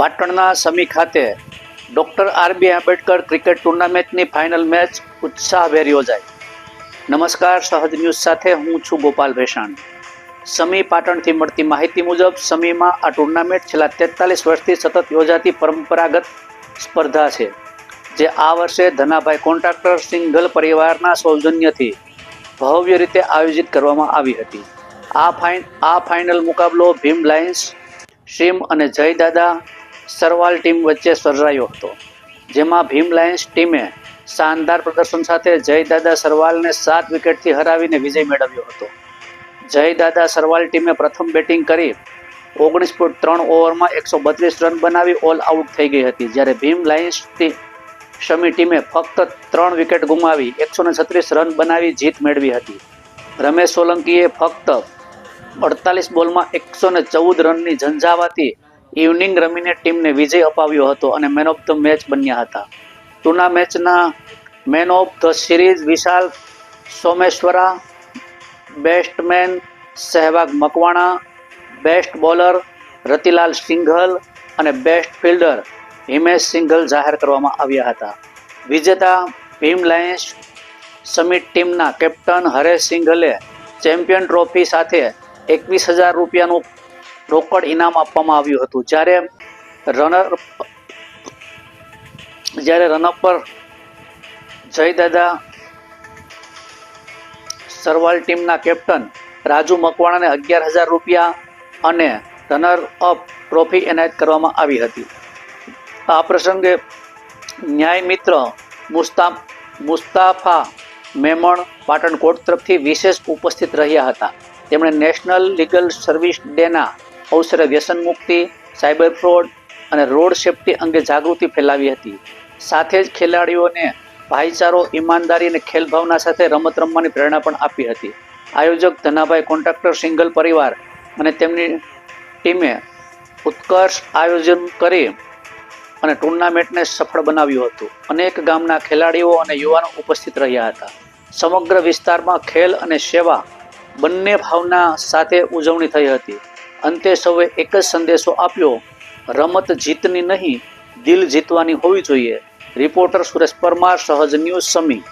પાટણના સમી ખાતે doctor R B Ambedkar cricket ટુર્નામેન્ટની final match ઉત્સાહભેર યોજાઈ. નમસ્કાર, સહજ ન્યૂઝ સાથે હું છું ગોપાલ ભેષાણ સમી પાટણથી મળતી માહિતી મુજબ, સમીમાં આ ટુર્નામેન્ટ છેલ્લા તેતાલીસ વર્ષથી સતત યોજાતી પરંપરાગત સ્પર્ધા છે, જે આ વર્ષે ધનાભાઈ કોન્ટ્રાક્ટર સિંગલ પરિવારના સૌજન્યથી ભવ્ય રીતે આયોજિત કરવામાં આવી હતી. આ ફાઇન, આ ફાઇનલ મુકાબલો ભીમ લાયન્સ શિમ અને જય દાદા સરવાલ ટીમ વચ્ચે સર્જાયો હતો. જેમાં ભીમ લાયન્સ ટીમે શાનદાર પ્રદર્શન સાથે જય દાદા સરવાલને સાત વિકેટથી હરાવીને વિજય મેળવ્યો હતો. જય દાદા સરવાલ ટીમે પ્રથમ બેટિંગ કરી ઓગણીસ પોઈન્ટ ત્રણ ઓવરમાં એકસો બત્રીસ રન બનાવી ઓલ આઉટ થઈ ગઈ હતી, જ્યારે ભીમ લાયન્સ શમી ટીમે ફક્ત ત્રણ વિકેટ ગુમાવી એકસો છત્રીસ રન બનાવી જીત મેળવી હતી. રમેશ સોલંકીએ ફક્ત અડતાલીસ બોલમાં એકસો ચૌદ રનની ઝંઝાવાતી ઇવનિંગ રમીને ટીમને વિજય અપાવ્યો હતો અને મેન ઓફ ધ મેચ બન્યા હતા. ટુર્નામેન્ટના man of the series Vishal Someshwara batsman Sehwag Makwana best bowler Ratilal Singhal અને બેસ્ટ ફિલ્ડર હિમેશ સિંઘલ જાહેર કરવામાં આવ્યા હતા. વિજેતા ભીમ લાયન્સ સમિટ ટીમના કેપ્ટન હરેશ સિંઘલે ચેમ્પિયન ટ્રોફી સાથે એકવીસ હજાર રૂપિયાનું રોકડ ઇનામ આપવામાં આવ્યું હતું. જ્યારે રનર જ્યારે રનઅપ પર જયદાદા સરવાલ ટીમના કેપ્ટન રાજુ મકવાણાને અગિયાર હજાર રૂપિયા અને રનર અપ ટ્રોફી એનાયત કરવામાં આવી હતી. આ પ્રસંગે ન્યાય મિત્ર મુસ્તા મુસ્તાફા મેમણ પાટણકોટ તરફથી વિશેષ ઉપસ્થિત રહ્યા હતા. તેમણે નેશનલ લીગલ સર્વિસ ડેના અવસરે વ્યસન મુક્તિ, સાયબર ફ્રોડ અને રોડ સેફટી અંગે જાગૃતિ ફેલાવી હતી. સાથે જ ખેલાડીઓને ભાઈચારો, ઈમાનદારી અને ખેલ ભાવના સાથે રમત રમવાની પ્રેરણા પણ આપી હતી. આયોજક ધનાભાઈ કોન્ટ્રાક્ટર સિંગલ પરિવાર અને તેમની ટીમે ઉત્કર્ષ આયોજન કરી અને ટુર્નામેન્ટને સફળ બનાવ્યું હતું. અનેક ગામના ખેલાડીઓ અને યુવાનો ઉપસ્થિત રહ્યા હતા. સમગ્ર વિસ્તારમાં ખેલ અને સેવા બંને ભાવના સાથે ઉજવણી થઈ હતી. અંતે સૌએ એક જ સંદેશો આપ્યો, રમત જીતની નહીં, દિલ જીતવાની હોવી જોઈએ. રિપોર્ટર સુરેશ પરમાર, સહજ ન્યૂઝ સમી.